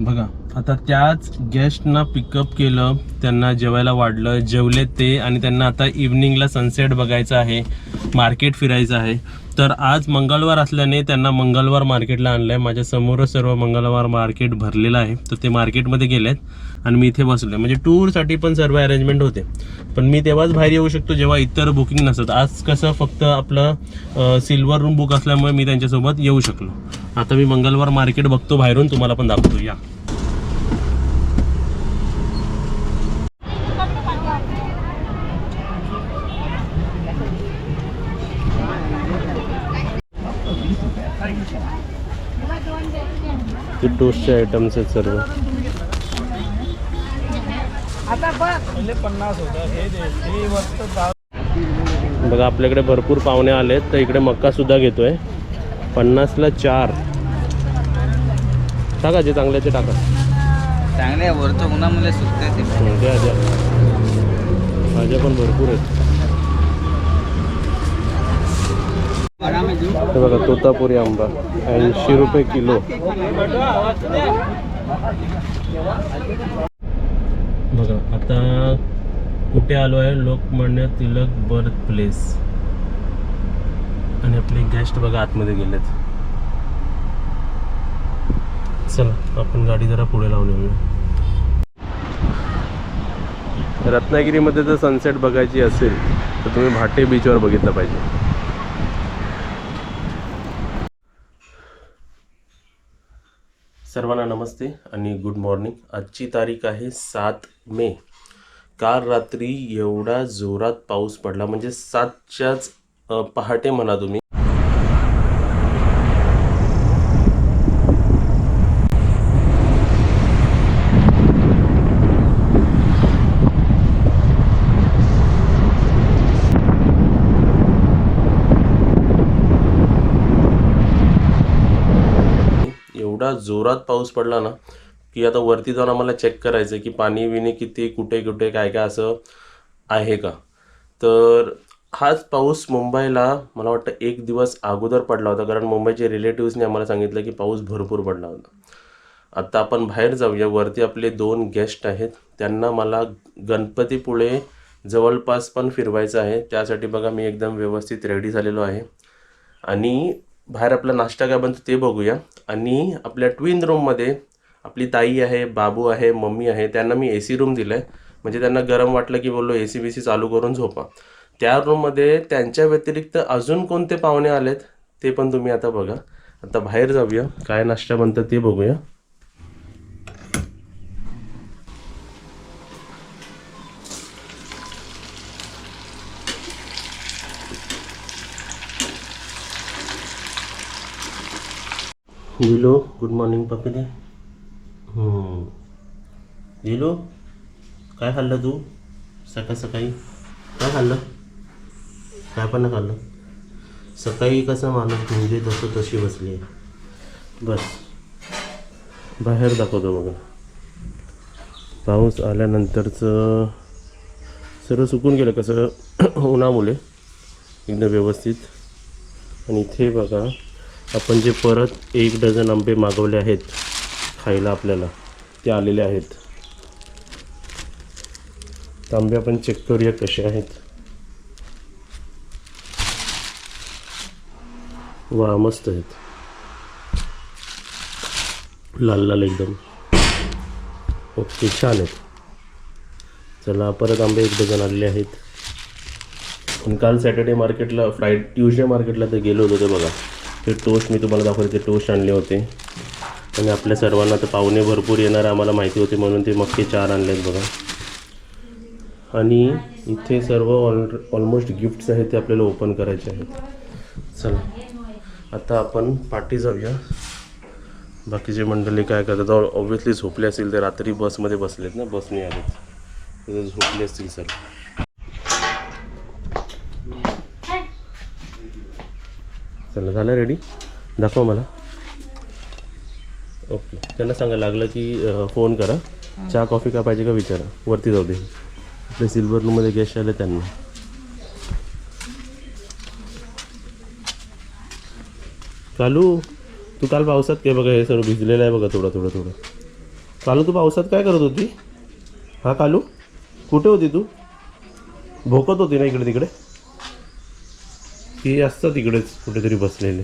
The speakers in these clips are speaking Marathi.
बघा. आता त्याच गेस्टना पिकअप केलं त्यांना जेवायला वाढलं जेवले ते आणि त्यांना आता इव्हनिंगला सनसेट बघायचं आहे मार्केट फिरायचं आहे. तर आज मंगळवार असल्याने त्यांना मंगळवार मार्केटला आणलं आहे माझ्यासमोरच सर्व मंगळवार मार्केट भरलेलं आहे. तर ते मार्केटमध्ये गेलेत आणि मी इथे बसलो म्हणजे टूरसाठी पण सर्व अरेंजमेंट होते. पण मी तेव्हाच बाहेर येऊ शकतो जेव्हा इतर बुकिंग नसत आज कसं फक्त आपलं सिल्वर रूम बुक असल्यामुळे मी त्यांच्यासोबत येऊ शकलो. आता मी मंगळवार मार्केट बघतो बाहेरून तुम्हाला पण दाखवतो. या. ते आयटम्स आहेत सर्व? बघा. आपल्याकडे भरपूर पाहुणे आलेत तर इकडे मक्का सुद्धा घेतोय. पन्नासला चार. टाका जे चांगले ते टाका. चांगले वरचं उन्हामुळे सुकते ते. द्या द्या. भाज्या पण भरपूर आहेत. हे बघा तोतापुरी आंबा ऐंशी रुपये किलो. बघा आता कुठे आलो आहे? Lokmanya Tilak birth place. आणि आपले गेस्ट बघा आतमध्ये गेलेत. चला आपण गाडी जरा पुढे लावून येऊया. रत्नागिरीमध्ये जर सनसेट बघायची असेल तर तुम्ही भाटे बीचवर बघितलं पाहिजे. सर्वांना नमस्ते आणि गुड मॉर्निंग आजची तारीख आहे सात मे. काल रात्री एवढा जोरात पाऊस पडला. म्हणजे सातच्याच पहाटे म्हणा तुम्ही. एवढा जोरात पाऊस पडला ना की आता वरती जाऊन आम्हाला चेक करायचं की पाणी बिणी किती कुठे कुठे काय काय असं आहे का? तर हाच पाऊस मुंबईला मला वाटतं एक दिवस अगोदर पडला होता कारण मुंबईचे रिलेटिव्हजने आम्हाला सांगितलं की पाऊस भरपूर पडला होता. आता आपण बाहेर जाऊया वरती आपले दोन गेस्ट आहेत त्यांना मला गणपतीपुळे जवळपास पण फिरवायचं आहे त्यासाठी बघा मी एकदम व्यवस्थित रेडी झालेलो आहे. आणि बाहेर आपला नाश्ता काय बनतो ते बघूया. आणि आपल्या ट्विन रूममध्ये आपली ताई आहे बाबू आहे मम्मी आहे त्यांना मी ए सी रूम दिलं आहे म्हणजे त्यांना गरम वाटलं की बोललो ए सी बी सी चालू करून झोपा. त्या रूममध्ये त्यांच्या व्यतिरिक्त अजून कोणते पाहुणे आलेत ते पण तुम्ही आता बघा. आता बाहेर जाऊया काय नाश्ता बनतं ते बघूया. दिलो गुड मॉर्निंग पप्पी दे काय खाल्लं तू? सकाळ सकाळी. काय खाल्लं? काय पण खाल्लं. सकाळी कसं माणूस म्हणजे तसं तशी बसली आहे. बस. बाहेर दाखवतो बघा. पाऊस आल्यानंतरचं सर्व सुकून गेलं कसं उन्हामुळे. एकदम व्यवस्थित. आणि इथे बघा आपण जे परत एक डझन आंबे मागवले आहेत खायला आपल्याला ते आलेले आहेत. आंबे आपण चेक करूया कसे आहेत. वा मस्त आहेत. लाल लाल एकदम. ओके छान आहेत. चला परत आंबे एक डझन आलेले आहेत. काल सॅटर्डे मार्केटला फ्राय ट्युजडे मार्केटला तर गेलो होतो ते बघा. ते टोस्ट मी तुम्हाला दाखवले ते टोस्ट आणले होते. आणि आपल्या सर्वांना तर पाहुणे भरपूर येणार आम्हाला माहिती होते म्हणून ते मक्के चार आणले आहेत बघा. आणि इथे सर्व ऑल ऑलमोस्ट गिफ्ट्स आहेत ते आपल्याला ओपन करायचे आहेत. चला आता आपण पाठी जाऊया. बाकीचे मंडळी काय करतात ऑब्व्हियसली झोपले असतील ते रात्री बसमध्ये बसलेत ना बसने आलेत. झोपले असतील सर चला झालं रेडी दाखवा मला. ओके त्यांना सांगा लागलं की फोन करा. चहा कॉफी काय पाहिजे का विचारा. वरती जाऊ दे. आपल्या सिल्वर रूममध्ये गेस्ट आले त्यांना. कालू तू काल पावसात काय बघा हे सर्व भिजलेलं आहे बघा थोडं थोडं थोडं. कालू तू पावसात काय करत होती? हा कालू? कुठे होती तू? भोकत होती ना इकडे तिकडे ती असतात इकडेच कुठेतरी बसलेले.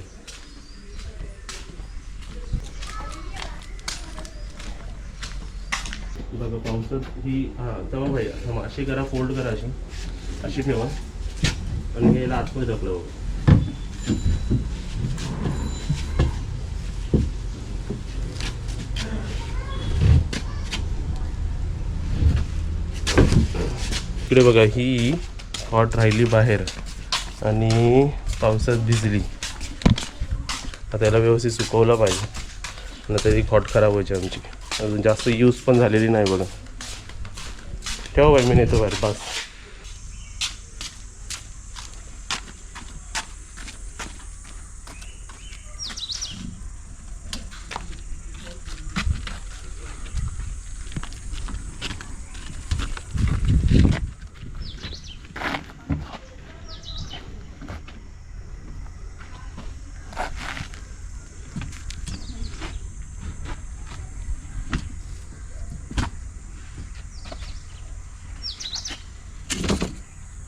बघा पावसात ही हा तेव्हा भाई थांबा, अशी करा फोल्ड करा अशी. अशी ठेवा. आणि हे आतमध्ये दाखलं बघा. इकडे बघा ही हॉट राहिली बाहेर. आणि पावसात भिजली. आता याला व्यवस्थित सुकवला पाहिजे. नाही त्याची हॉट खराब व्हायची आमची. अजून जास्त यूज पण झालेली नाही बघा. ठेवा बाई मी नेतो बाहेर. पास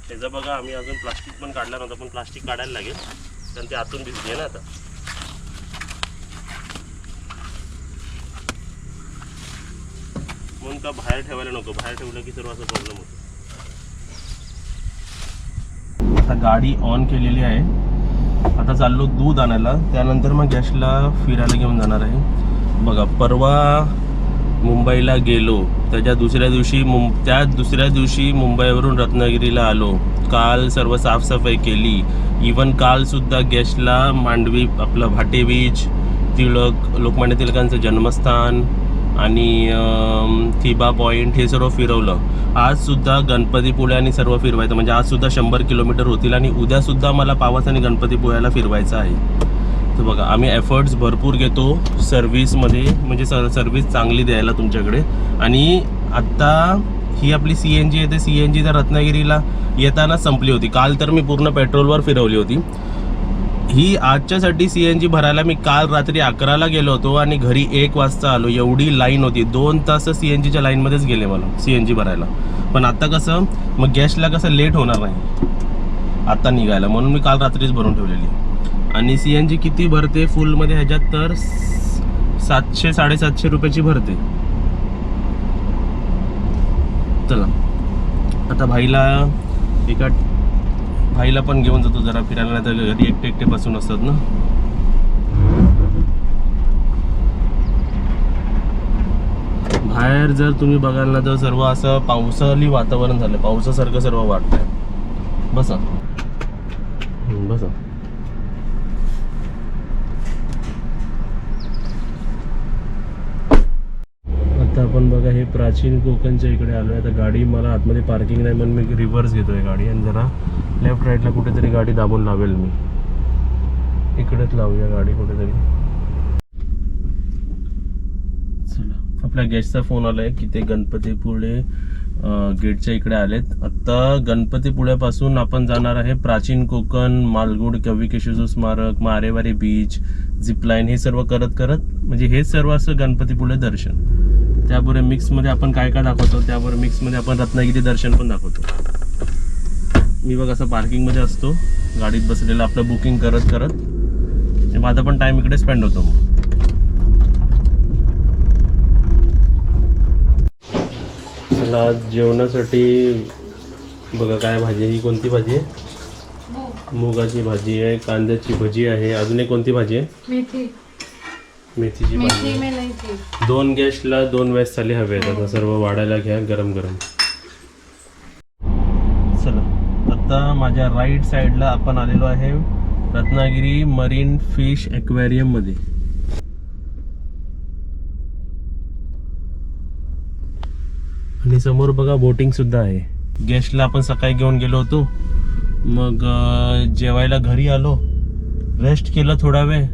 त्याचं बघा आम्ही अजून प्लास्टिक पण काढला नव्हता पण प्लास्टिक काढायला लागेल. कारण ते आतून भिजली ना आता. म्हणून का बाहेर ठेवायला नको? बाहेर ठेवलं की सर्व असं प्रॉब्लेम होतो. आता गाडी ऑन केलेली आहे. आता चाललो दूध आणायला. त्यानंतर मग गॅसला फिरायला घेऊन जाणार आहे. बघा परवा मुंबईला गेलो. त्याच्या दुसऱ्या दिवशी मुं त्या दुसऱ्या दिवशी मुंबईवरून रत्नागिरीला आलो. काल सर्व साफसफाई केली. इवन कालसुद्धा गेस्टला मांडवी आपलं भाटे बीच तिळक लोकमान्य तिलकांचं जन्मस्थान आणि थिबा पॉईंट हे सर्व फिरवलं. आजसुद्धा गणपतीपुळे आणि सर्व फिरवायचं. म्हणजे आजसुद्धा शंभर किलोमीटर होतील आणि उद्यासुद्धा मला पावस आणि गणपतीपुळ्याला फिरवायचं आहे. तर बघा आम्ही एफर्ट्स भरपूर घेतो सर्व्हिसमध्ये म्हणजे सर सर्व्हिस चांगली द्यायला तुमच्याकडे. आणि आत्ता ही आपली सी एन जी आहे ते सी एन जी तर रत्नागिरीला येताना संपली होती. काल तर मी पूर्ण पेट्रोलवर फिरवली होती. ही आजच्यासाठी सी एन जी भरायला मी काल रात्री अकराला गेलो होतो आणि घरी एक वाजता आलो. एवढी लाईन होती. दोन तास सी एन जीच्या लाईनमध्येच गेले मला सी एन जी भरायला. पण आता कसं मग गॅसला कसं लेट होणार नाही. आत्ता निघायला. म्हणून मी काल रात्रीच भरून ठेवलेली. आणि सी एन जी किती भरते? फुलमध्ये ह्याच्यात तर सातशे साडेसातशे रुपयाची भरते. चला. आता भाईला एका भाईला पण घेऊन जातो जरा फिरायला नाही तर घरी एकटे एकटे बसून असतात ना. बाहेर जर तुम्ही बघाल ना तर सर्व असं पावसाळी वातावरण झालं पावसासारखं सर्व वाटतंय. बसा. बसा. आता आपण बघा हे प्राचीन कोकणच्या इकडे आलो आहे आता गाडी मला आतमध्ये पार्किंग नाही म्हणून मी रिव्हर्स घेतोय गाडी आणि जरा लेफ्ट राईटला कुठेतरी गाडी दाबून लावेल मी. इकडेच लावूया गाडी कुठेतरी. चला आपल्या गेस्टचा फोन आलाय की ते गणपतीपुळे गेटच्या इकडे आलेत. आता गणपतीपुळ्यापासून आपण जाणार आहे प्राचीन कोकण मालगुड कवी केशवचं स्मारक मारेवारी बीच झिपलाईन हे सर्व करत करत म्हणजे हे सर्व असं गणपतीपुळे दर्शन. त्याबरोबर मिक्समध्ये आपण काय काय दाखवतो? त्याबरोबर मिक्समध्ये आपण रत्नागिरी दर्शन पण दाखवतो. मी बघ असं पार्किंगमध्ये असतो. गाडीत बसलेलं आपलं बुकिंग करत करत. माझा पण टाइम इकडे स्पेंड होतो. मग चला जेवणासाठी बघा काय भाजी आहे. ही कोणती भाजी आहे? मुगाची भाजी आहे कांद्याची भजी आहे. अजून एक कोणती भाजी आहे? मेथीची मेथी दोन गॅसला दोन वेळेस थाली हवे आहेत. आता सर्व वाढायला घ्या गरम गरम. चला. आता माझ्या राईट साईडला आपण आलेलो आहे रत्नागिरी मरीन फिश एक्वेरियममध्ये. आणि समोर बघा बोटिंग सुद्धा आहे. गेस्टला आपण सकाळी घेऊन गेलो होतो. मग अं, जेवायला घरी आलो. रेस्ट केलं थोडा वेळ.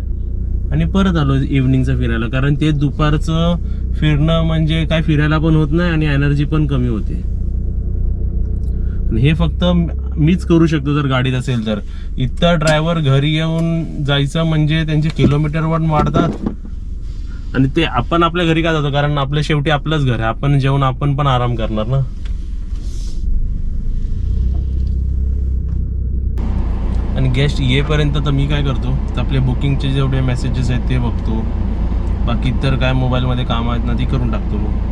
आणि परत आलो इव्हनिंगचं फिरायला. कारण ते दुपारचं फिरणं म्हणजे काय फिरायला पण होत नाही आणि एनर्जी पण कमी होते. हे फक्त मीच करू शकतो जर गाडीत असेल तर. इतर ड्रायव्हर घरी येऊन जायचं म्हणजे त्यांचे किलोमीटर पण वाढतात. आणि ते आपण आपल्या घरी का जातो? कारण आपलं शेवटी आपलंच घर आहे. आपण जेवण आपण पण आराम करणार ना? आणि गेस्ट येईपर्यंत तर मी काय करतो तर आपले बुकिंगचे जेवढे मेसेजेस आहेत ते बघतो. बाकी इतर काय मोबाईलमध्ये काम आहेत ना ती करून टाकतो मग.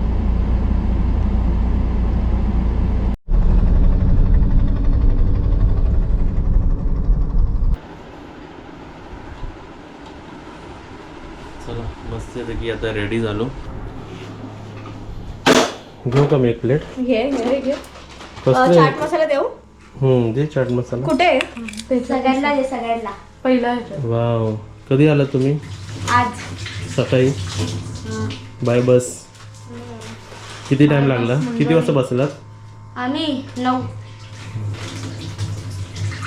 चला मस्तपैकी आता रेडी झालो. घेऊ का मी एक प्लेट घे घे घे. चाट मसाला देऊ? हम्म दे चाट मसाला. कुठे? सगळ्यांना दे सगळ्यांना. पहिला. ह्याच्यात. वाव. कधी आला तुम्ही? आज. सकाळी? By bus. किती टाइम लागला? किती वाजता बसलात? आम्ही नऊ.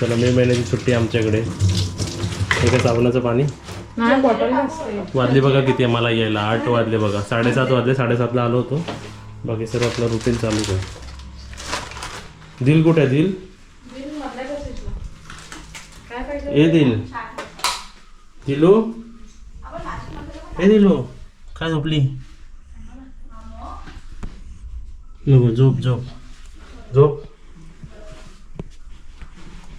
चला मे महिन्याची सुट्टी आमच्याकडे. हे काय साबणाचं पाणी. नाही बॉटल नसते वाजले बघा किती आहे मला यायला. आठ वाजले बघा. साडेसात वाजले साडेसातला आलो होतो. बाकी सर्व आपलं रुटीन चालूच आहे. दिल कुठे आहे दिल? ए दिल. दिलू? ए दिलू काय झोपली? झोप झोप. झोप.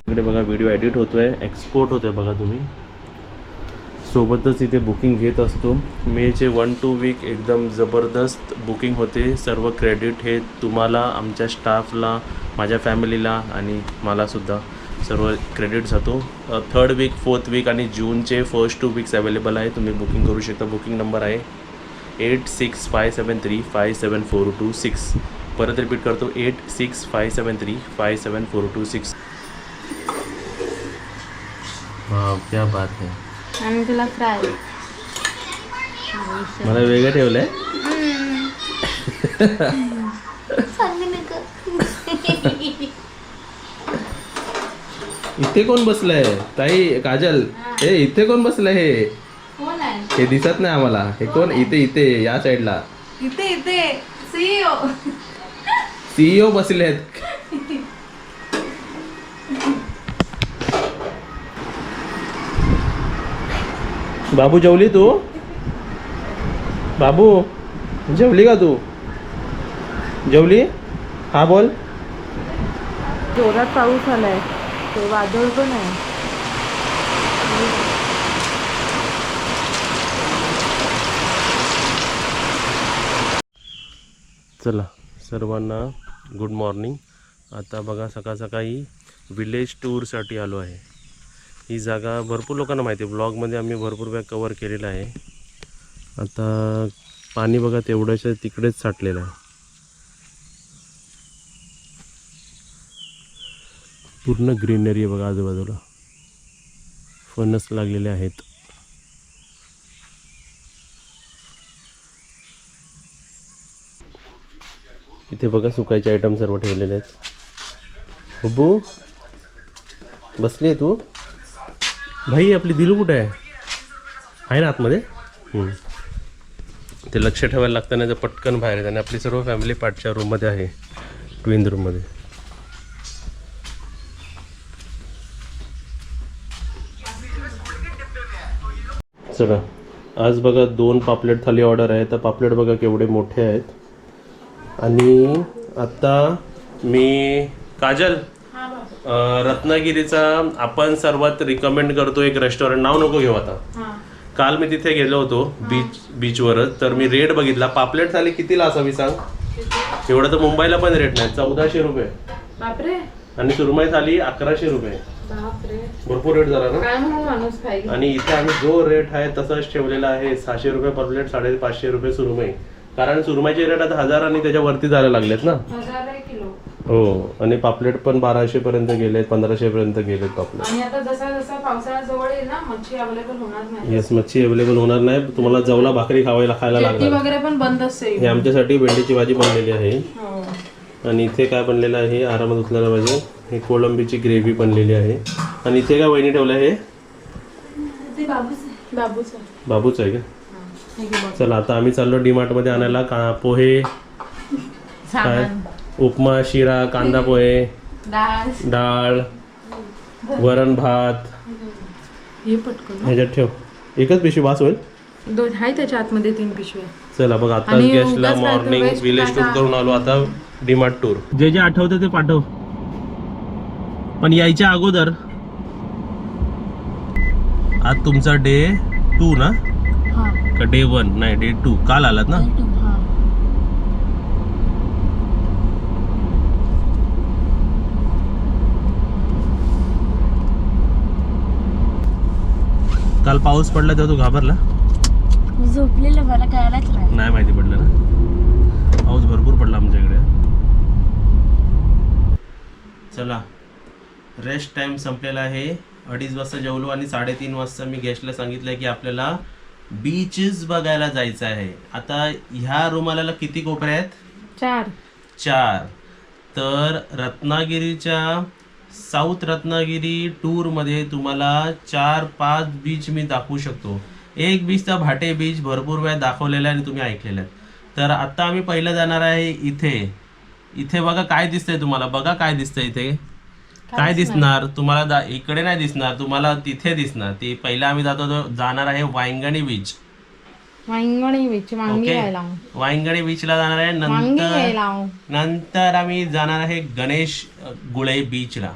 इकडे बघा व्हिडिओ एडिट होतोय एक्सपोर्ट होतोय बघा तुम्ही. सोबतच इथे बुकिंग घेत असतो. मेचे वन टू वीक एकदम जबरदस्त बुकिंग होते. सर्व क्रेडिट हे तुम्हाला आमच्या स्टाफला माझ्या फॅमिलीला आणि मलासुद्धा सर्व क्रेडिट जातो. थर्ड वीक फोर्थ वीक आणि जूनचे फर्स्ट टू वीक्स अवेलेबल आहे. तुम्ही बुकिंग करू शकता. बुकिंग नंबर आहे eight six five seven three five seven four two six परत रिपीट करतो. Eight six five seven three five seven four two six क्या बात है. आणि तुला फ्राय मला वेगळं ठेवलंय. सांग नका इथे कोण बसलंय? ताई काजल. ए इथे कोण बसलंय हे? कोण आहे? हे दिसत नाही आम्हाला. हे कोण? इथे इथे या साईडला. इथे इथे. सीईओ सीईओ बसलेत. बाबू जेवली तू? बाबू जेवली का तू? जेवली? हा बोल. जोरात पाऊस आलाय. ते वादळ पण आहे. चला सर्वांना गुड मॉर्निंग आता बघा सकाळ सकाळी विलेज टूरसाठी आलो आहे. ही जागा भरपूर लोकांना माहिती आहे. ब्लॉगमध्ये आम्ही भरपूर वेळा कवर केलेलं आहे. आता पाणी बघा तेवढंच तिकडेच साठलेलं आहे. पूर्ण ग्रीनरी आहे बघा आजूबाजूला. फणस लागलेले आहेत. इथे बघा सुकायचे आयटम सर्व ठेवलेले आहेत. बब्बू बसली आहे तू? भाई आपली दिलू कुठे आहे? आहे ना आतमध्ये? ते लक्ष ठेवायला लागतं नाही तर पटकन बाहेर येत. आणि आपली सर्व फॅमिली पाठच्या रूममध्ये आहे. ट्विन रूममध्ये चला आज बघा दोन पापलेट थाली ऑर्डर आहे. तर पापलेट बघा केवढे मोठे आहेत. आणि आता मी काजल रत्नागिरीचा आपण सर्वात रिकमेंड करतो एक रेस्टॉरंट नाव नको घेऊ आता. काल मी तिथे गेलो होतो बीच बीचवरच तर मी रेट बघितला. पापलेट थाली कितीला असावी सांग? एवढं तर मुंबईला पण रेट नाही. चौदाशे रुपये. आणि सुरमई थाली अकराशे रुपये. बापरे भरपूर रेट झाला ना? काय म्हणून माणूस खाईल? आणि इथे आम्ही जो रेट आहे तसाच ठेवलेला आहे. सहाशे रुपये पर प्लेट साडेपाचशे रुपये सुरमई. कारण सुरमईचे रेट आता हजार आणि त्याच्या वरती जायला लागलेत ना? हजार आहे किलो. हो. आणि पापलेट पण बाराशे पर्यंत गेलेत पंधराशे पर्यंत गेलेत पापलेट आणि आता जसा जसा पावसाळा जवळ येईल ना मच्छी अवेलेबल होणार नाही. येस मच्छी अवेलेबल होणार नाही. तुम्हाला जवला भाकरी खावायला खायला लागणार. वगैरे पण बंद असते. हे आमच्यासाठी भेंडीची भाजी बनलेली आहे. हो. आणि इथे काय बनलेलं आहे? आरामात उचलायला पाहिजे हे कोळंबीची ग्रेव्ही बनलेली आहे. आणि इथे काय वहिनी ठेवलं आहे? ते बाबूच बाबूच बाबूच आहे का? चला आता आम्ही चाललो डी मध्ये आणायला. का पोहे काय? उपमा शिरा कांदा पोहे डाळ. डाळ वरण भात. हे पटकन ह्याच्यात ठेव. एकच पिशवी वास होईल? दोन आहे त्याच्या आतमध्ये तीन पिशव्या. चला बघ आता गेस्टला मॉर्निंग विलेज टूर टाका. करून आलो. आता डीमार्ट टूर जे जे आठवतं ते पाठव. पण यायच्या अगोदर आज तुमचा डे टू ना? का डे वन नाही डे टू काल आलात ना? काल पाऊस पडला तेव्हा तू घाबरला? झोपलेलं मला कळायलाच नाही माहिती पडलं ना? पाऊस भरपूर पडला आमच्याकडे. चला. रेस्ट टाइम संपलेला आहे. अडीच वाजता जेवलो आणि साडेतीन वाजता मी गेस्टला सांगितलं की आपल्याला बीचेस बघायला जायचं आहे. आता ह्या रुमालाला किती कोपरे आहेत? चार. चार. तर रत्नागिरीच्या साऊथ रत्नागिरी टूरमध्ये तुम्हाला चार पाच बीच मी दाखवू शकतो. एक बीचचा भाटे बीच भरपूर वेळा दाखवलेला आहे आणि तुम्ही ऐकलेला तर आता आम्ही पहिलं जाणार आहे इथे. इथे बघा काय दिसतंय तुम्हाला. बघा काय दिसतंय इथे. काय दिसणार? तुम्हाला इकडे नाही दिसणार तुम्हाला तिथे दिसणार. ती पहिला आम्ही जातो जाणार आहे Vangani beach Vangani beach okay यायला वांगणी बीचला जाणार आहे नंतर नंतर आम्ही जाणार आहे गणेश गुळे बीचला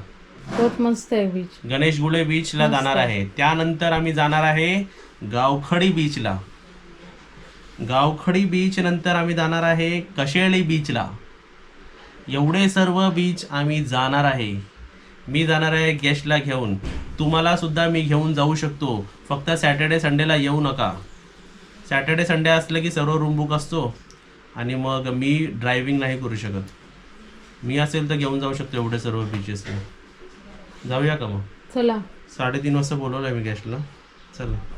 बहुत मस्त आहे बीच गणेश गुळे बीचला जाणार आहे. त्यानंतर आम्ही जाणार आहे गावखडी बीचला गावखडी बीच नंतर आम्ही जाणार आहे कशेळी बीचला एवढे सर्व बीच आम्ही जाणार आहे. मी जाणार आहे गेस्टला घेऊन. तुम्हाला सुद्धा मी घेऊन जाऊ शकतो. फक्त सॅटर्डे संडेला येऊ नका. सॅटर्डे संडे असलं की सर्व रूम बुक असतो. आणि मग मी ड्रायव्हिंग नाही करू शकत. मी असेल तर घेऊन जाऊ शकतो एवढे सर्व बीचेसला जाऊया का मग? चला. साडेतीन वाजता बोलवलं आहे मी गेस्टला चला.